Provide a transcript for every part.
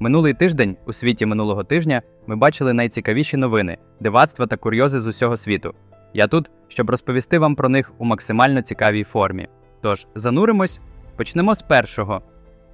Минулий тиждень у світі минулого тижня ми бачили найцікавіші новини, дивацтва та курйози з усього світу. Я тут, щоб розповісти вам про них у максимально цікавій формі. Тож, зануримось, почнемо з першого.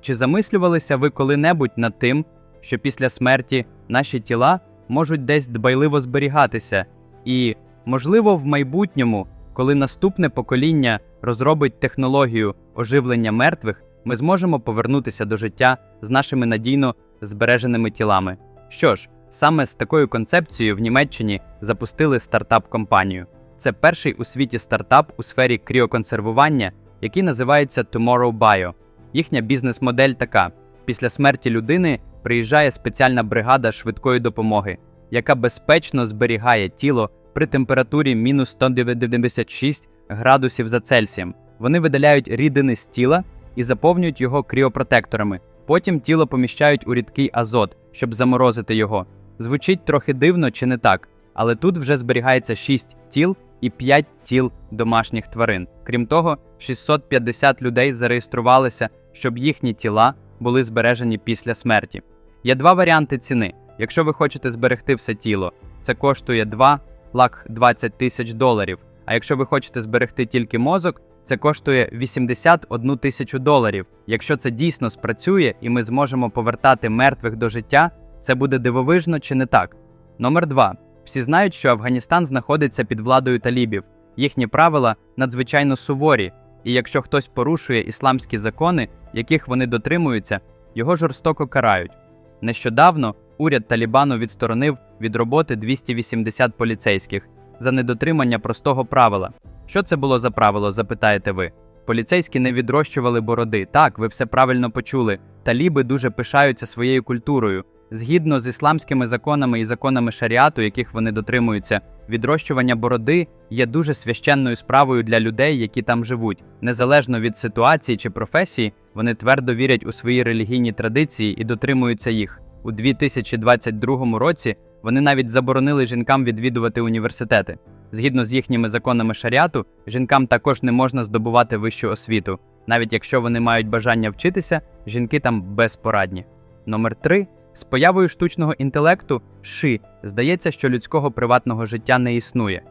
Чи замислювалися ви коли-небудь над тим, що після смерті наші тіла можуть десь дбайливо зберігатися, і, можливо, в майбутньому, коли наступне покоління розробить технологію оживлення мертвих, ми зможемо повернутися до життя з нашими надійно збереженими тілами. Що ж, саме з такою концепцією в Німеччині запустили стартап-компанію. Це перший у світі стартап у сфері кріоконсервування, який називається Tomorrow Bio. Їхня бізнес-модель така: після смерті людини приїжджає спеціальна бригада швидкої допомоги, яка безпечно зберігає тіло при температурі мінус 196 градусів за Цельсієм. Вони видаляють рідини з тіла і заповнюють його кріопротекторами. Потім тіло поміщають у рідкий азот, щоб заморозити його. Звучить трохи дивно чи не так, але тут вже зберігається 6 тіл і 5 тіл домашніх тварин. Крім того, 650 людей зареєструвалися, щоб їхні тіла були збережені після смерті. Є два варіанти ціни. Якщо ви хочете зберегти все тіло, це коштує 2 лак 20 тисяч доларів. А якщо ви хочете зберегти тільки мозок, це коштує 81 тисячу доларів. Якщо це дійсно спрацює і ми зможемо повертати мертвих до життя, це буде дивовижно чи не так. Номер 2. Всі знають, що Афганістан знаходиться під владою талібів. Їхні правила надзвичайно суворі, і якщо хтось порушує ісламські закони, яких вони дотримуються, його жорстоко карають. Нещодавно уряд Талібану відсторонив від роботи 280 поліцейських за недотримання простого правила. Що це було за правило, запитаєте ви? Поліцейські не відрощували бороди. Так, ви все правильно почули. Таліби дуже пишаються своєю культурою. Згідно з ісламськими законами і законами шаріату, яких вони дотримуються, відрощування бороди є дуже священною справою для людей, які там живуть. Незалежно від ситуації чи професії, вони твердо вірять у свої релігійні традиції і дотримуються їх. У 2022 році вони навіть заборонили жінкам відвідувати університети. Згідно з їхніми законами шаріату, жінкам також не можна здобувати вищу освіту. Навіть якщо вони мають бажання вчитися, жінки там безпорадні. Номер 3. З появою штучного інтелекту ши здається, що людського приватного життя не існує.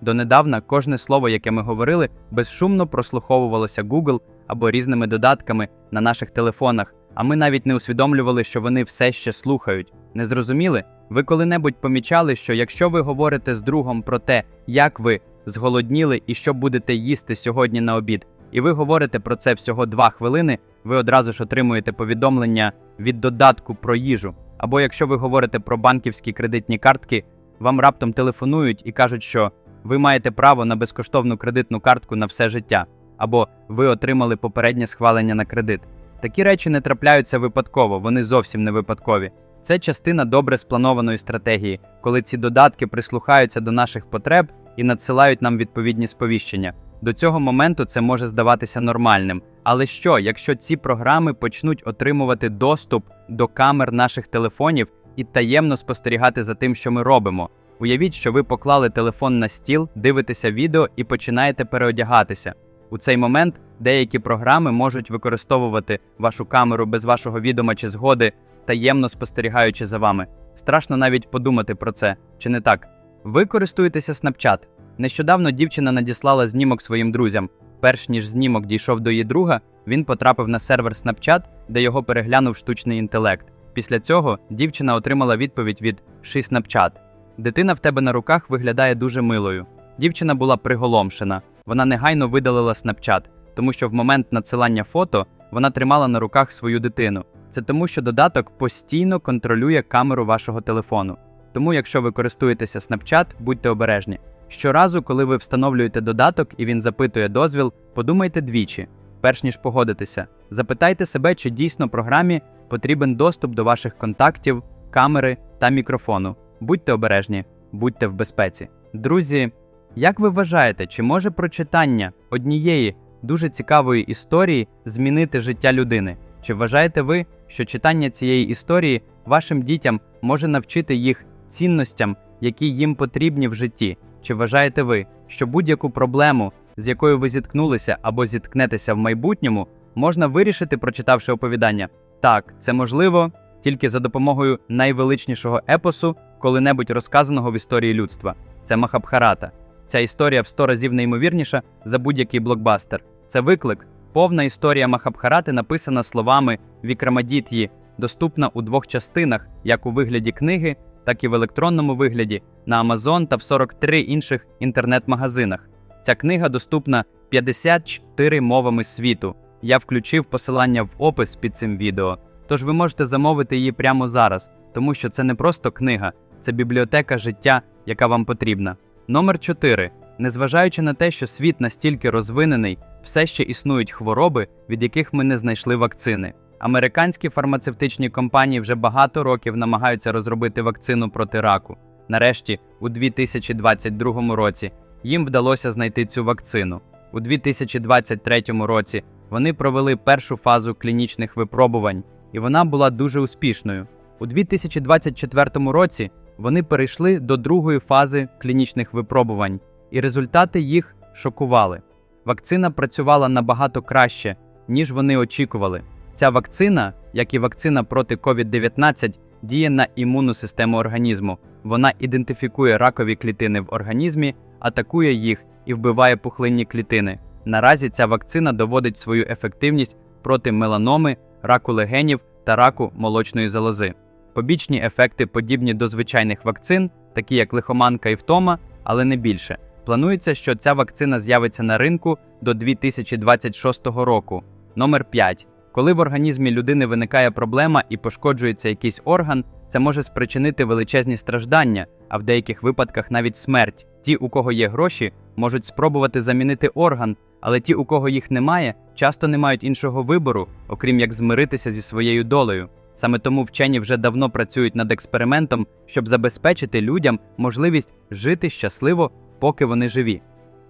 Донедавна кожне слово, яке ми говорили, безшумно прослуховувалося Google або різними додатками на наших телефонах, а ми навіть не усвідомлювали, що вони все ще слухають. Не зрозуміли? Ви коли-небудь помічали, що якщо ви говорите з другом про те, як ви зголодніли і що будете їсти сьогодні на обід, і ви говорите про це всього два хвилини, ви одразу ж отримуєте повідомлення від додатку про їжу. Або якщо ви говорите про банківські кредитні картки, вам раптом телефонують і кажуть, що ви маєте право на безкоштовну кредитну картку на все життя, або ви отримали попереднє схвалення на кредит. Такі речі не трапляються випадково, вони зовсім не випадкові. Це частина добре спланованої стратегії, коли ці додатки прислухаються до наших потреб і надсилають нам відповідні сповіщення. До цього моменту це може здаватися нормальним. Але що, якщо ці програми почнуть отримувати доступ до камер наших телефонів і таємно спостерігати за тим, що ми робимо? Уявіть, що ви поклали телефон на стіл, дивитеся відео і починаєте переодягатися. У цей момент деякі програми можуть використовувати вашу камеру без вашого відома чи згоди, таємно спостерігаючи за вами. Страшно навіть подумати про це, чи не так? Ви користуєтеся Snapchat. Нещодавно дівчина надіслала знімок своїм друзям. Перш ніж знімок дійшов до її друга, він потрапив на сервер Snapchat, де його переглянув штучний інтелект. Після цього дівчина отримала відповідь від «Ши Snapchat». Дитина в тебе на руках виглядає дуже милою. Дівчина була приголомшена. Вона негайно видалила Snapchat, тому що в момент надсилання фото вона тримала на руках свою дитину. Це тому, що додаток постійно контролює камеру вашого телефону. Тому, якщо ви користуєтеся Snapchat, будьте обережні. Щоразу, коли ви встановлюєте додаток і він запитує дозвіл, подумайте двічі, перш ніж погодитися. Запитайте себе, чи дійсно програмі потрібен доступ до ваших контактів, камери та мікрофону. Будьте обережні, будьте в безпеці. Друзі, як ви вважаєте, чи може прочитання однієї дуже цікавої історії змінити життя людини? Чи вважаєте ви, що читання цієї історії вашим дітям може навчити їх цінностям, які їм потрібні в житті? Чи вважаєте ви, що будь-яку проблему, з якою ви зіткнулися або зіткнетеся в майбутньому, можна вирішити, прочитавши оповідання? Так, це можливо, тільки за допомогою найвеличнішого епосу, коли-небудь розказаного в історії людства. Це Махабхарата. Ця історія в сто разів неймовірніша за будь-який блокбастер. Це виклик. Повна історія Махабхарати написана словами Вікрамадіт'ї, доступна у двох частинах, як у вигляді книги, так і в електронному вигляді на Amazon та в 43 інших інтернет-магазинах. Ця книга доступна 54 мовами світу. Я включив посилання в опис під цим відео. Тож ви можете замовити її прямо зараз, тому що це не просто книга, це бібліотека життя, яка вам потрібна. Номер 4. Незважаючи на те, що світ настільки розвинений, все ще існують хвороби, від яких ми не знайшли вакцини. Американські фармацевтичні компанії вже багато років намагаються розробити вакцину проти раку. Нарешті, у 2022 році, їм вдалося знайти цю вакцину. У 2023 році вони провели першу фазу клінічних випробувань, і вона була дуже успішною. У 2024 році вони перейшли до другої фази клінічних випробувань, і результати їх шокували. Вакцина працювала набагато краще, ніж вони очікували. Ця вакцина, як і вакцина проти COVID-19, діє на імунну систему організму. Вона ідентифікує ракові клітини в організмі, атакує їх і вбиває пухлинні клітини. Наразі ця вакцина доводить свою ефективність проти меланоми, раку легенів та раку молочної залози. Побічні ефекти подібні до звичайних вакцин, такі як лихоманка і втома, але не більше. Планується, що ця вакцина з'явиться на ринку до 2026 року. Номер 5. Коли в організмі людини виникає проблема і пошкоджується якийсь орган, це може спричинити величезні страждання, а в деяких випадках навіть смерть. Ті, у кого є гроші, можуть спробувати замінити орган, але ті, у кого їх немає, часто не мають іншого вибору, окрім як змиритися зі своєю долею. Саме тому вчені вже давно працюють над експериментом, щоб забезпечити людям можливість жити щасливо, поки вони живі.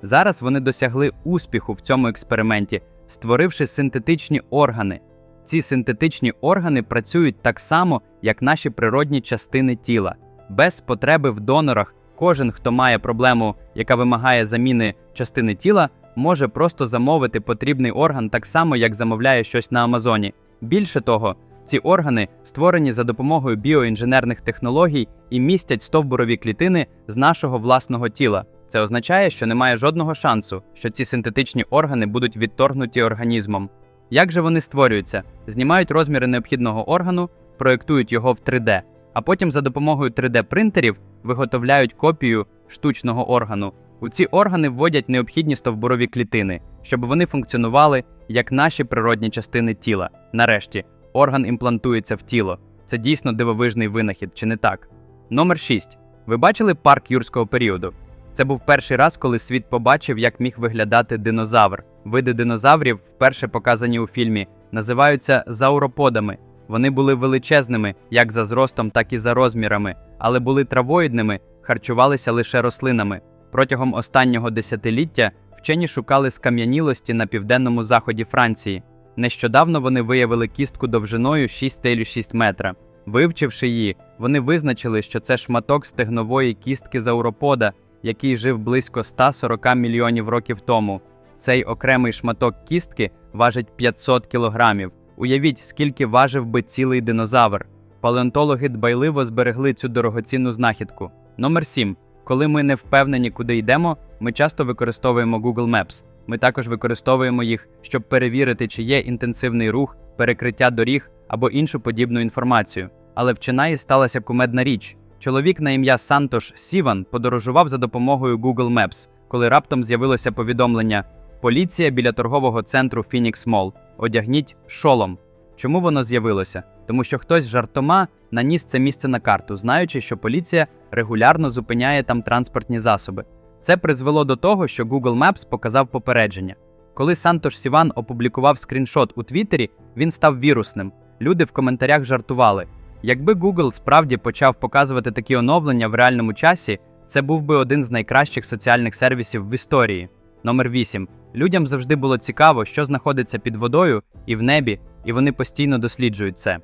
Зараз вони досягли успіху в цьому експерименті, створивши синтетичні органи. Ці синтетичні органи працюють так само, як наші природні частини тіла, без потреби в донорах. Кожен, хто має проблему, яка вимагає заміни частини тіла, може просто замовити потрібний орган так само, як замовляє щось на Амазоні. Більше того, ці органи створені за допомогою біоінженерних технологій і містять стовбурові клітини з нашого власного тіла. Це означає, що немає жодного шансу, що ці синтетичні органи будуть відторгнуті організмом. Як же вони створюються? Знімають розміри необхідного органу, проєктують його в 3D, а потім за допомогою 3D-принтерів виготовляють копію штучного органу. У ці органи вводять необхідні стовбурові клітини, щоб вони функціонували як наші природні частини тіла. Нарешті, орган імплантується в тіло. Це дійсно дивовижний винахід, чи не так? Номер 6. Ви бачили парк юрського періоду? Це був перший раз, коли світ побачив, як міг виглядати динозавр. Види динозаврів, вперше показані у фільмі, називаються зауроподами. Вони були величезними як за зростом, так і за розмірами, але були травоїдними, харчувалися лише рослинами. Протягом останнього десятиліття вчені шукали скам'янілості на південному заході Франції. Нещодавно вони виявили кістку довжиною 6,6 метра. Вивчивши її, вони визначили, що це шматок стегнової кістки зауропода, який жив близько 140 мільйонів років тому. Цей окремий шматок кістки важить 500 кілограмів. Уявіть, скільки важив би цілий динозавр. Палеонтологи дбайливо зберегли цю дорогоцінну знахідку. Номер 7. Коли ми не впевнені, куди йдемо, ми часто використовуємо Google Maps. Ми також використовуємо їх, щоб перевірити, чи є інтенсивний рух, перекриття доріг або іншу подібну інформацію. Але в Чинаї сталася кумедна річ. Чоловік на ім'я Сантош Сіван подорожував за допомогою Google Maps, коли раптом з'явилося повідомлення: Поліція біля торгового центру Phoenix Mall. Одягніть шолом. Чому воно з'явилося? Тому що хтось жартома наніс це місце на карту, знаючи, що поліція регулярно зупиняє там транспортні засоби. Це призвело до того, що Google Maps показав попередження. Коли Сантош Сіван опублікував скріншот у Твіттері, він став вірусним. Люди в коментарях жартували. Якби Google справді почав показувати такі оновлення в реальному часі, це був би один з найкращих соціальних сервісів в історії. Номер 8. Людям завжди було цікаво, що знаходиться під водою і в небі, і вони постійно досліджують це.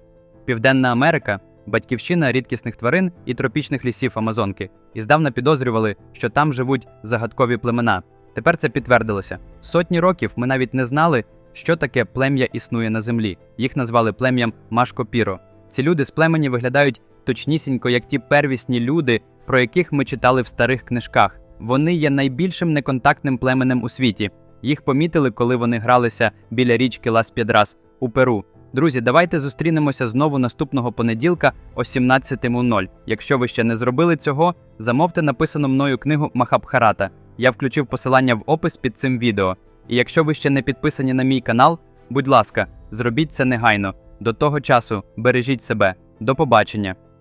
Південна Америка батьківщина рідкісних тварин і тропічних лісів Амазонки, і здавна підозрювали, що там живуть загадкові племена. Тепер це підтвердилося. Сотні років ми навіть не знали, що таке плем'я існує на землі. Їх назвали плем'ям Машкопіро. Ці люди з племені виглядають точнісінько, як ті первісні люди, про яких ми читали в старих книжках. Вони є найбільшим неконтактним племенем у світі. Їх помітили, коли вони гралися біля річки Лас Пєдрас у Перу. Друзі, давайте зустрінемося знову наступного понеділка о 17.00. Якщо ви ще не зробили цього, замовте написану мною книгу Махабхарата. Я включив посилання в опис під цим відео. І якщо ви ще не підписані на мій канал, будь ласка, зробіть це негайно. До того часу бережіть себе. До побачення.